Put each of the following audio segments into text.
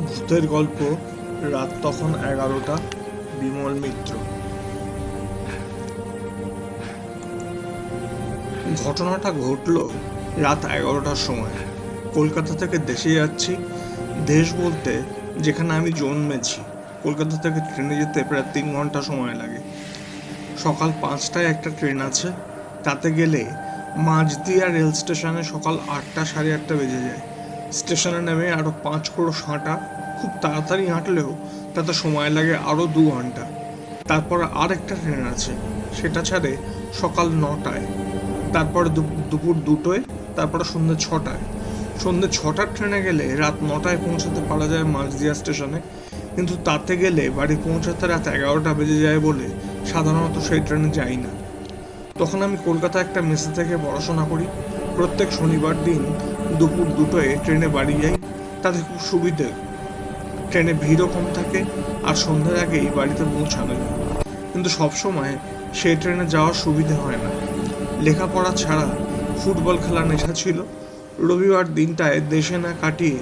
ভূতের গল্প, রাত তখন এগারোটা, বিমল মিত্র। ঘটনাটা ঘটলো রাত এগারোটার সময়। কলকাতা থেকে দেশে যাচ্ছি। দেশ বলতে যেখানে আমি জন্মেছি। কলকাতা থেকে ট্রেনে যেতে প্রায় তিন ঘণ্টা সময় লাগে। সকাল পাঁচটায় একটা ট্রেন আছে। তাতে গেলে মাঝদিয়া রেল স্টেশনে সকাল আটটা, সাড়ে আটটা বেজে যায়। স্টেশনে নেমে আরও পাঁচ ক্রোশ হাঁটা, খুব তাড়াতাড়ি হাঁটলেও তাতে সময় লাগে আরও দু ঘণ্টা। তারপর আর একটা ট্রেন আছে, সেটা ছাড়ে সকাল নটায়, তারপর দুপুর দুটোয়, তারপরে সন্ধ্যে ছটায়। সন্ধ্যে ছটার ট্রেনে গেলে রাত নটায় পৌঁছাতে পারা যায় মাঝদিয়া স্টেশনে, কিন্তু তাতে গেলে বাড়ি পৌঁছাতে রাত এগারোটা বেজে যায় বলে সাধারণত সেই ট্রেনে যাই না। তখন আমি কলকাতা একটা মেসে থেকে পড়াশোনা করি। প্রত্যেক শনিবার দিন দুপুর দুটোয় ট্রেনে বাড়ি যাই, তাতে খুব সুবিধে। ট্রেনে ভিড়ও কম থাকে আর সন্ধ্যার আগেই বাড়িতে পৌঁছানো যায়। কিন্তু সবসময় সেই ট্রেনে যাওয়ার সুবিধে হয় না। লেখাপড়া ছাড়া ফুটবল খেলার নেশা ছিল। রবিবার দিনটায় দেশে না কাটিয়ে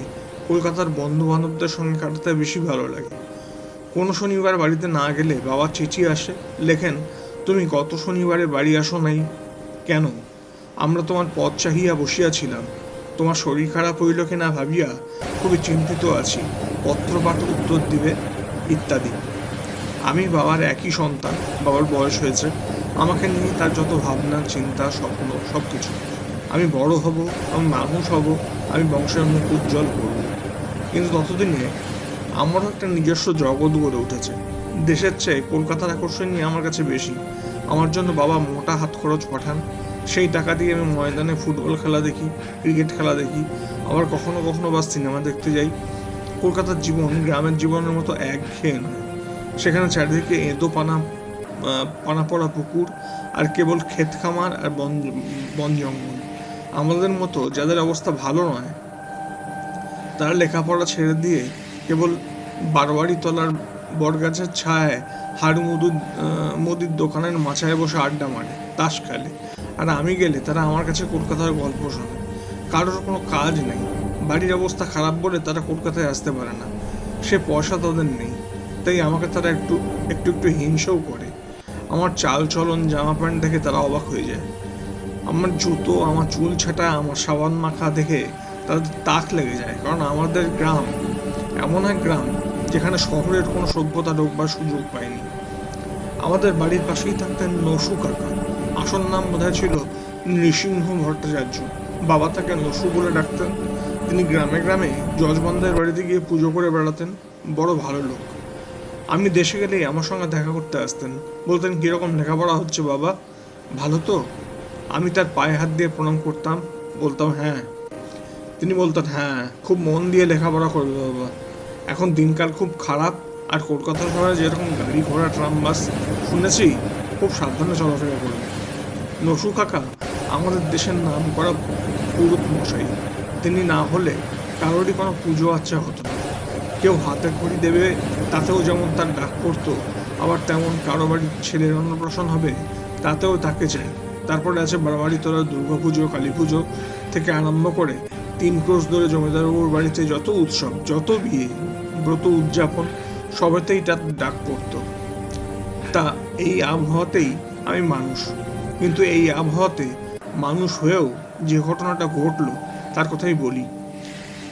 কলকাতার বন্ধু বান্ধবদের সঙ্গে কাটাতে বেশি ভালো লাগে। কোনো শনিবার বাড়িতে না গেলে বাবা চিঠি আসে, লেখেন, তুমি গত শনিবারে বাড়ি আসো নাই কেন? আমরা তোমার পথ চাহিয়া বসিয়াছিলাম। তোমার শরীর খারাপ হইল কিনা ভাবিয়া খুবই চিন্তিত আছি। পত্রপাঠ উত্তর দিবে, ইত্যাদি। আমি বাবার একই সন্তান, বাবার বয়স হয়েছে। আমাকে নিয়ে তার যত ভাবনা, চিন্তা, স্বপ্ন সব কিছু আমি বড় হব, আমি মানুষ হব, আমি বংশের মুখ উজ্জ্বল করব। কিন্তু ততদিনে আমারও একটা নিজস্ব জগৎ গড়ে উঠেছে। দেশের চেয়ে কলকাতার আকর্ষণ নিয়ে আমার কাছে বেশি। আমার জন্য বাবা মোটা হাত খরচ পাঠান সেই টাকা দিয়ে আমি ময়দানে ফুটবল খেলা দেখি ক্রিকেট খেলা দেখি আবার কখনো কখনো বা সিনেমা দেখতে যাই। কলকাতার জীবন গ্রামের জীবনের মতো একঘেয়ে নয়। সেখানে চারিদিকে এঁদো পানা আহ, পানা পড়া পুকুর আর কেবল ক্ষেত খামার আর বন বন জঙ্গল। আমাদের মতো যাদের অবস্থা ভালো নয় তারা লেখাপড়া ছেড়ে দিয়ে কেবল বারোয়ারি তলার বটগাছের ছায়ায় হাড়ু মুদুর মুদির দোকানের মাছায় বসে আড্ডা মারে। তাস খেলে। আর আমি গেলে তারা আমার কাছে কলকাতার গল্প শোনে। কারোর কোনো কাজ নেই। বাড়ির অবস্থা খারাপ বলে তারা কলকাতায় আসতে পারে না। সে পয়সা তাদের নেই। তাই আমাকে তারা একটু একটু একটু হিংসাও করে। আমার চাল চলন জামা প্যান্ট দেখে তারা অবাক হয়ে যায়। আমার জুতো, আমার চুল ছাটা, আমার সাবান মাখা দেখে তাদের তাক লেগে যায়। কারণ আমাদের গ্রাম এমন এক গ্রাম যেখানে শহরের কোনো সভ্যতা ঢোকবার সুযোগ পায়নি। আমাদের বাড়ির পাশেই থাকতেন নসু কাকা। আসল নাম বোধহয় ছিল নৃসিংহ ভট্টাচার্য। বাবা তাকে নসু বলে ডাকতেন। তিনি গ্রামে গ্রামে যজবানদের বাড়িতে গিয়ে পুজো করে বেড়াতেন। বড় ভালো লোক। আমি দেশে গেলেই আমার সঙ্গে দেখা করতে আসতেন। বলতেন, কীরকম লেখাপড়া হচ্ছে বাবা? ভালো তো? আমি তার পায়ে হাত দিয়ে প্রণাম করতাম। বলতাম হ্যাঁ। তিনি বলতেন হ্যাঁ খুব মন দিয়ে লেখাপড়া করবে বাবা। এখন দিনকাল খুব খারাপ। আর কলকাতা শহরে যেরকম গাড়ি ঘোড়া, ট্রাম, বাস, শুনেছি, খুব সাবধানে চলাফেরা করবে। নসু কাকা, আমাদের দেশের নাম করা পুরুত মশাই। তিনি না হলে কারোরই কোনো পুজো আচ্ছা হতো না। কেউ হাতে খড়ি দেবে, তাতেও যেমন তার ডাক পড়তো, আবার তেমন কারও বাড়ির ছেলের অন্নপ্রাশন হবে, তাতেও তাকে চাই তারপরে আছে বারবাড়ি তোলা দুর্গা পুজো কালী পুজো থেকে আরম্ভ করে তিন ক্রোশ ধরে জমিদারবাবুর বাড়িতে যত উৎসব, যত বিয়ে, ব্রত উদযাপন, সবেতেই তার ডাক পড়তো। তা এই আবহাওয়াতেই আমি মানুষ। কিন্তু এই আবহাওয়াতে মানুষ হয়েও যে ঘটনাটা ঘটলো, তার কথাই বলি।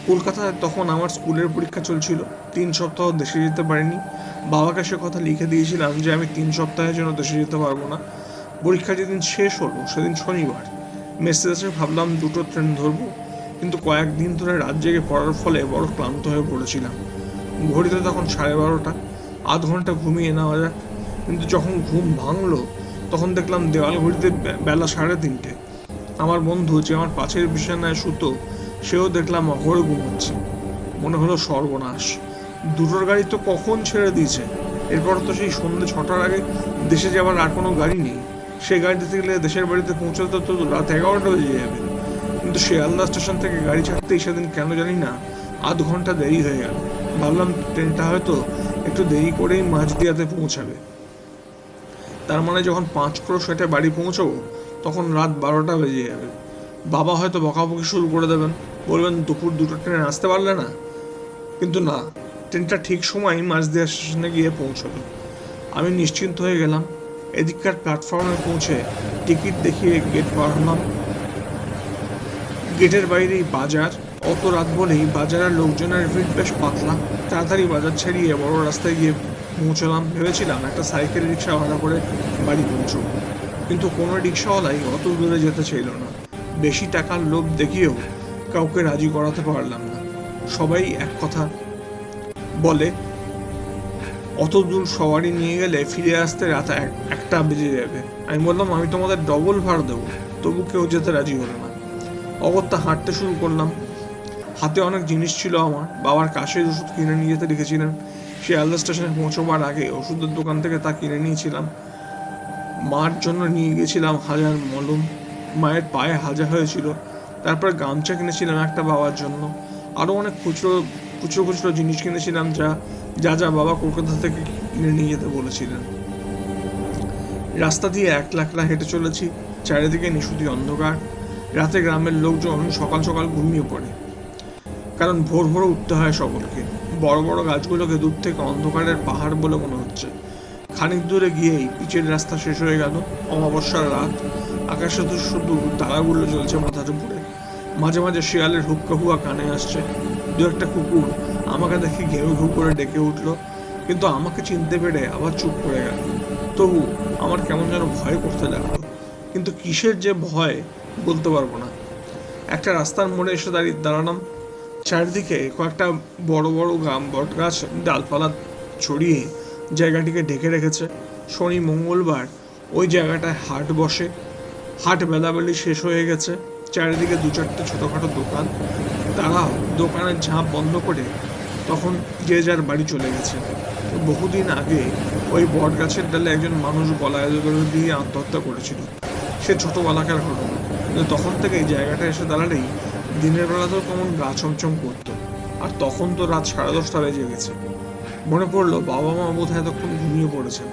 কলকাতায় তখন আমার স্কুলের পরীক্ষা চলছিল। তিন সপ্তাহ দেশে যেতে পারিনি। বাবাকে সে কথা লিখে দিয়েছিলাম যে, আমি তিন সপ্তাহের জন্য দেশে যেতে পারব না। পরীক্ষা যেদিন শেষ হলো, সেদিন শনিবার। মেসেজ এসে ভাবলাম দুটো ট্রেন ধরবো। কিন্তু কয়েকদিন ধরে রাত জেগে পড়ার ফলে বড় ক্লান্ত হয়ে পড়েছিলাম। ঘড়িতে তখন সাড়ে বারোটা। আধ ঘণ্টা ঘুমিয়ে নেওয়া যাক। কিন্তু যখন ঘুম ভাঙলো তখন দেখলাম দেওয়াল ঘড়িতে বেলা সাড়ে তিনটে। আমার বন্ধু যে আমার পাশের বিছানায় সুতো সেও দেখলাম অঘরে ঘুমোচ্ছে। মনে হলো সর্বনাশ। দুটোর গাড়ি তো কখন ছেড়ে দিয়েছে? এরপর তো সেই সন্ধ্যে ছটার আগে দেশে যাওয়ার আর কোনো গাড়ি নেই। সেই গাড়িতে গেলে দেশের বাড়িতে পৌঁছাতে তো রাত এগারোটা বেজে যাবে। কিন্তু শিয়ালদা স্টেশন থেকে গাড়ি ছাড়তেই সেদিন কেন জানি না, আধ ঘণ্টা দেরি হয়ে গেল। ভাবলাম ট্রেনটা হয়তো একটু দেরি করেই মাঝদিয়াতে পৌঁছাবে। তার মানে যখন পাঁচ ক্রোশ হেঁটে বাড়ি পৌঁছবো, তখন রাত বারোটা বেজে যাবে। বাবা হয়তো বকাবকি শুরু করে দেবেন, বলবেন, দুপুর দুটো ট্রেন আসতে পারলে না? কিন্তু না, ট্রেনটা ঠিক সময় মাঝদিয়া স্টেশনে গিয়ে পৌঁছলো আমি নিশ্চিন্ত হয়ে গেলাম, এদিককার প্ল্যাটফর্মে পৌঁছে টিকিট দেখিয়ে গেট পার হলাম। গেটের বাইরেই বাজার, অত রাত বলেই বাজারের লোকজনের ভিড় বেশ পাতলা। তাড়াতাড়ি বাজার ছাড়িয়ে বড় রাস্তায় গিয়ে পৌঁছলাম, ভেবেছিলাম একটা সাইকেল রিক্সা ভাড়া করে বাড়ি পৌঁছবো। কিন্তু কোনো রিক্সাওয়ালাই অত দূরে যেতে চাইল না। বেশি টাকার লোভ দেখিয়েও কাউকে রাজি করাতে পারলাম না। সবাই এক কথা বলে, অত দূর সবারই নিয়ে গেলে ফিরে আসতে রাত এক, একটা বেজে যাবে। আমি বললাম, আমি তোমাদের ডবল ভাড়া দেবো, তবু কেউ যেতে রাজি হলো না। অগত্যা হাঁটতে শুরু করলাম। হাতে অনেক জিনিস ছিল আমার। বাবার কাশের ওষুধ কিনে নিয়ে যেতে রেখেছিলেন শিয়ালদা স্টেশনে পৌঁছবার আগে ওষুধের দোকান থেকে তা কিনে নিয়েছিলাম। মার জন্য নিয়ে গেছিলাম হাজার মলম। মায়ের পায়ে হাজা হয়েছিল। তারপর গামছা কিনেছিলাম একটা বাবার জন্য। আরও অনেক খুচরো খুচরো খুচরো জিনিস কিনেছিলাম যা যা যা বাবা কলকাতা থেকে কিনে নিয়ে যেতে বলেছিলেন। রাস্তা দিয়ে এক লাখ হেঁটে চলেছি। চারিদিকে নিশুতি অন্ধকার। রাতে গ্রামের লোকজন সকাল সকাল ঘুমিয়ে পড়ে। কারণ ভোর ভোর উঠতে হয় সকলকে। বড় বড় গাছগুলোকে দূর থেকে অন্ধকারের পাহাড় বলে মনে হচ্ছে। খানিক দূরে গিয়েই পিচের রাস্তা শেষ হয়ে গেল। অমাবস্যার রাত। আকাশে শুধু শুধু তারাগুলো জ্বলছে মাথার উপরে। মাঝে মাঝে শিয়ালের হুক্কা হুয়া কানে আসছে। দু একটা কুকুর আমাকে দেখে ঘেউ ঘেউ করে ডেকে উঠল। কিন্তু আমাকে চিনতে পেরে আবার চুপ করে গেল। তবু আমার কেমন যেন ভয় করতে লাগল। কিন্তু কিসের যে ভয় বলতে পারব না। একটা রাস্তার মোড়ে এসে দাঁড়িয়ে দাঁড়ালাম। চারিদিকে কয়েকটা বড় বড় গাম বট গাছ ডালপালা ছড়িয়ে জায়গাটিকে ঢেকে রেখেছে। শনি মঙ্গলবার ওই জায়গাটায় হাট বসে। হাট বেলাবেলি শেষ হয়ে গেছে। চারিদিকে দু চারটে ছোটোখাটো দোকান। তারা দোকানের ঝাঁপ বন্ধ করে তখন যে যার বাড়ি চলে গেছে। বহুদিন আগে ওই বট গাছের ডালে একজন মানুষ গলায় দিয়ে আত্মহত্যা করেছিল। সে ছোটবেলাকার ঘটনা। কিন্তু তখন থেকে এই জায়গাটা এসে দাঁড়ালেই দিনের বেলা তো কেমন গা চমচম করতো। আর তখন তো রাত সাড়ে দশটা বেজে গেছে। মনে পড়ল বাবা মা বোধ হয় এতক্ষণ ঘুমিয়ে পড়েছেন।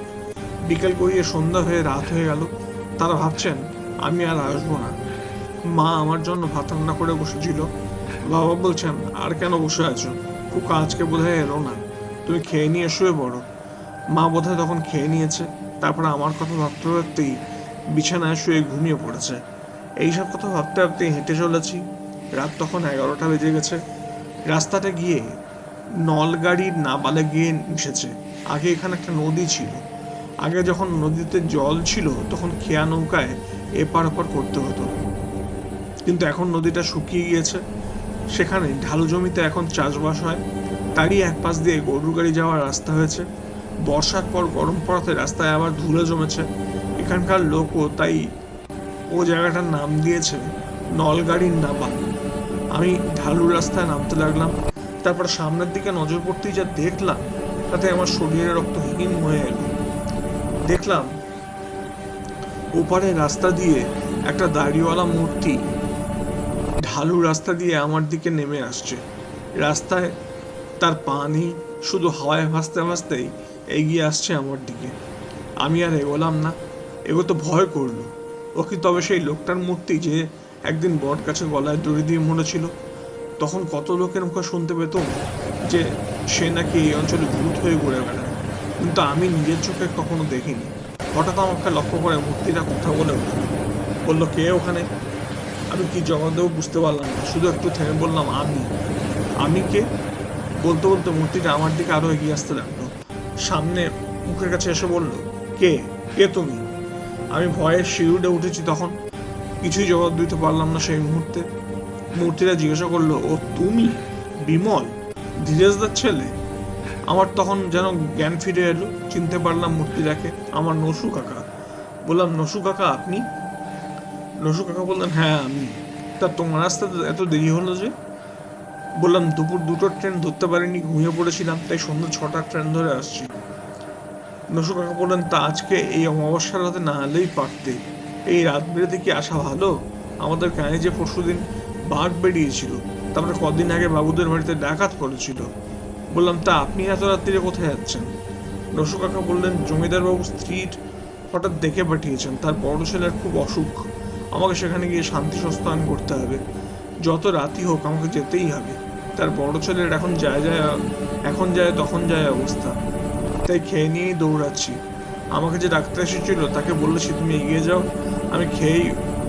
বিকেল গড়িয়ে সন্ধ্যা হয়ে রাত হয়ে গেল। তারা ভাবছেন, আমি আর আসব না। মা আমার জন্য ভাত রান্না করে বসেছিল। বাবা বলছেন, আর কেন বসে আছো? কুকা আজকে বোধহয় এলো না। তুমি খেয়ে নিয়ে শুয়ে পড়ো। মা বোধহয় তখন খেয়ে নিয়েছে। তারপরে আমার কথা ভাবতে ভাবতেই বিছানায় শুয়ে ঘুমিয়ে পড়েছে। এইসব কথা ভাবতে ভাবতে হেঁটে চলেছি। রাত তখন এগারোটা বেজে গেছে। রাস্তাটা গিয়ে নলগাড়ির নাবালে গিয়ে মিশেছে। আগে এখানে একটা নদী ছিল। আগে যখন নদীতে জল ছিল, তখন খেয়া নৌকায় এপার ওপার করতে হতো। কিন্তু এখন নদীটা শুকিয়ে গিয়েছে। সেখানে ঢালু জমিতে এখন চাষবাস হয়। তারই এক পাশ দিয়ে গরুর গাড়ি যাওয়ার রাস্তা হয়েছে। বর্ষার পর গরম পড়াতে রাস্তায় আবার ধুলো জমেছে। এখানকার লোকও তাই ও জায়গাটার নাম দিয়েছে নলগাড়ির নাবা আমি ঢালু রাস্তায় নামতে লাগলাম। তারপর সামনের দিকে নজর পড়তেই যা দেখলাম, তাতে আমার শরীরে রক্ত হয়ে এলো। দেখলাম, ওপারে রাস্তা দিয়ে একটা দাড়িওয়ালা মূর্তি ঢালু রাস্তা দিয়ে আমার দিকে নেমে আসছে। রাস্তায় তার পানি শুধু হাওয়ায় ভাসতে ভাসতেই এগিয়ে আসছে আমার দিকে। আমি আর এগোলাম না, এগোতে ভয় করল। ও কি তবে সেই লোকটার মূর্তি যে একদিন বট গাছে গলায় দড়ি দিয়ে মরেছিল তখন কত লোকের মুখে শুনতে পেতাম যে সে নাকি এই অঞ্চলে ভূত হয়ে ঘুরে বেড়ায় কিন্তু আমি নিজের চোখে কখনো দেখিনি। হঠাৎ আমাকে লক্ষ্য করে মূর্তিটা কথা বলে উঠল। বলল, কে ওখানে? আমি কি জবাব দেবো বুঝতে পারলাম না। শুধু একটু থেমে বললাম, আমি। আমি কে? বলতে বলতে মূর্তিটা আমার দিকে আরও এগিয়ে আসতে লাগল। সামনে মুখের কাছে এসে বলল, কে? কে তুমি? আমি ভয়ে শিউড়ে উঠেছি তখন। কিছুই জবাব দিতে পারলাম না সেই মুহূর্তে। মূর্তিটা জিজ্ঞাসা করল, ও তুমি? বিমল? ধীরেজদার ছেলে? আমার তখন যেন জ্ঞান ফিরে এলো, চিনতে পারলাম মূর্তিটাকে। আমার নসু কাকা। বললাম, নসু কাকা, আপনি? নসু কাকা বললেন হ্যাঁ আমি। তা তোমার আসতে এত দেরি হলো যে? বললাম, দুপুর দুটোর ট্রেন ধরতে পারিনি, ঘুমিয়ে পড়েছিলাম, তাই সন্ধ্যা ছটার ট্রেন ধরে আসছি। নসু কাকা বললেন, তা আজকে এই অমাবস্যার রাতে না এলেই পারতে। এই রাত বেড়েতে কি আসা ভালো? আমাদের কানে যে পরশুদিন বাঘ বেরিয়েছিল, তারপরে কদিন আগে বাবুদের বাড়িতে ডাকাত পড়েছিল। বললাম, তা আপনি এত রাত্রিরে কোথায় যাচ্ছেন? রসু কাকা বললেন, জমিদার বাবু স্ত্রীর হঠাৎ দেখে পাঠিয়েছেন, তার বড় ছেলের খুব অসুখ। আমাকে সেখানে গিয়ে শান্তি সস্তান করতে হবে। যত রাতই হোক, আমাকে যেতেই হবে। তার বড় ছেলের এখন যায় যায়, এখন যায়, তখন যায় অবস্থা। তাই খেয়ে নিয়েই দৌড়াচ্ছি। আমাকে যে ডাক্তার এসেছিল, তাকে বলেছি তুমি এগিয়ে যাও। আমি খেয়েই,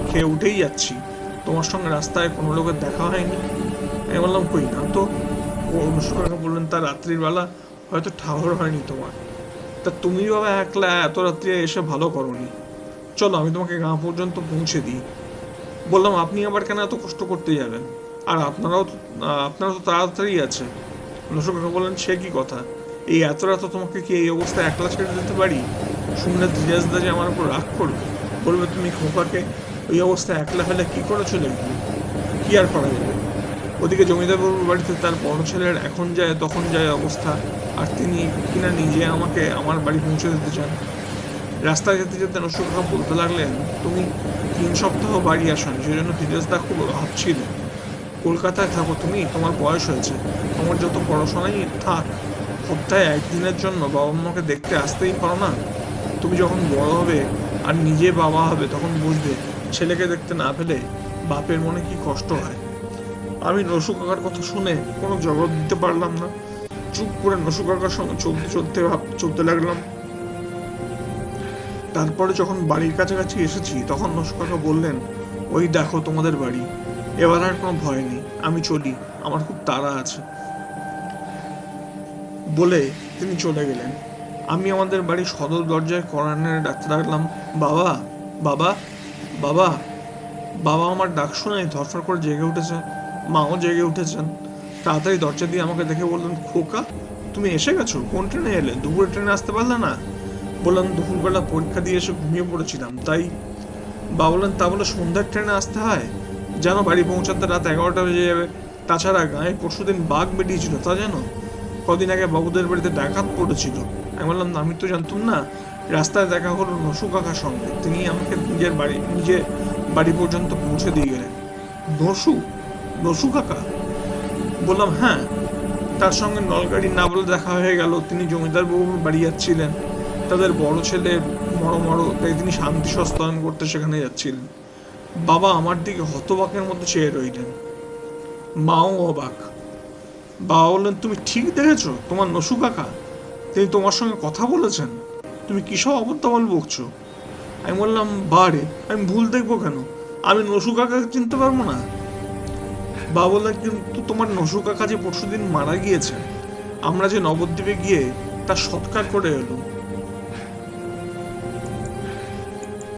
খেয়ে উঠেই যাচ্ছি। তোমার সঙ্গে রাস্তায় কোনো লোকের দেখা হয়নি। আমি বললাম, কই না তো? ও অনুষ্কাকে বললেন তার রাত্রির বেলা হয়তো ঠাহর হয়নি তোমার। তা তুমি বাবা একলা এত রাত্রে এসে ভালো করনি। চলো, আমি তোমাকে গাঁ পর্যন্ত পৌঁছে দিই। বললাম, আপনি আবার কেন এত কষ্ট করতে যাবেন? আর আপনারাও আপনারা তো তাড়াতাড়ি আছে নসুকাকা বললেন, সে কি কথা? এই এত রাত তোমাকে কি এই অবস্থায় একলা ছেড়ে দিতে পারি? শুনলে ধীরাজদা যে আমার উপর রাগ করবে। বলবে, তুমি খোকাকে ওই অবস্থায় একলা ফেলে কি করে চলে গেলে কি আর করা যাবে? ওদিকে জমিদার বাবুর বাড়িতে তার বড় ছেলের এখন যায়, তখন যায় অবস্থা। আর তিনি কিনা নিজে আমাকে আমার বাড়ি পৌঁছে দিতে চান। রাস্তায় যেতে যেতে নসুকা বলতে লাগলেন, তুমি তিন সপ্তাহ বাড়ি আসনি, সেজন্য ধীরেজদা খুব ভাবছিল কলকাতায় থাকো তুমি, তোমার বয়স হয়েছে। তোমার যত পড়াশোনাই থাক, সপ্তাহে একদিনের জন্য বাবা মাকে দেখতে আসতেই পারো না? তুমি যখন বড় হবে আর নিজে বাবা হবে, তখন বুঝবে ছেলেকে দেখতে না পেলে বাপের মনে কি কষ্ট হয়। আমি নসু কাকার কথা শুনে কোনো জবাব দিতে পারলাম না। চুপ করে নসু কাকার সঙ্গে চলতে চলতে ভাব, চলতে লাগলাম। তারপরে যখন বাড়ির কাছাকাছি এসেছি, তখন নসু কাকা বললেন, ওই দেখো তোমাদের বাড়ি। এবার আর কোনো ভয় নেই। আমি চলি। আমার খুব তাড়া আছে। বলে তিনি চলে গেলেন। আমি আমাদের বাড়ির সদর দরজায় করানের ডাকতে ডাকলাম বাবা বাবা বাবা বাবা আমার ডাক শুনে ধরফর করে জেগে উঠেছে মাও জেগে উঠেছেন। তাড়াতাড়ি দরজা দিয়ে আমাকে দেখে বললেন, খোকা, তুমি এসে গেছো? কোন ট্রেনে এলে? দুপুরে ট্রেনে আসতে পারলে না? বললাম দুপুরবেলা পরীক্ষা দিয়ে এসে ঘুমিয়ে পড়েছিলাম, তাই বা বললেন, তা বলে সন্ধ্যার ট্রেনে আসতে হয়? জানো, বাড়ি পৌঁছাতে রাত এগারোটা বেজে যাবে। তাছাড়া গায়ে পরশুদিন বাঘ বেরিয়েছিল, তা জানো? কদিন আগে বাবুদের বাড়িতে ডাকাত পড়েছিল। আমি বললাম, আমি তো জানতাম না, রাস্তায় দেখা হলো নসু কাকার সঙ্গে। তিনি আমাকে নিজের বাড়ি নিজে বাড়ি পর্যন্ত পৌঁছে দিয়ে গেলেন। নসু নসু কাকা বললাম হ্যাঁ তার সঙ্গে নলগাড়ি না বলে দেখা হয়ে গেল। তিনি জমিদার বাবুর বাড়ি যাচ্ছিলেন। তাদের বড় ছেলে মরো মরো, তাই তিনি শান্তি সস্তায়ন করতে সেখানে যাচ্ছিলেন। বাবা আমার দিকে হতবাকের মতো চেয়ে রইলেন। মাও অবাক। বাবা বললেন, তুমি ঠিক দেখেছ? তোমার নসু কাকা তিনি তোমার সঙ্গে কথা বলেছেন। তুমি কিসব অবদ্যাবল বকছো? আমি বললাম, বারে, আমি ভুল দেখব কেন? আমি নসু কাকাকে চিনতে পারব না? বা বললাম কিন্তু তোমার নসু কাকা যে পরশুদিন মারা গিয়েছে, আমরা যে নবদ্বীপে গিয়ে তার সৎকার করে এলো।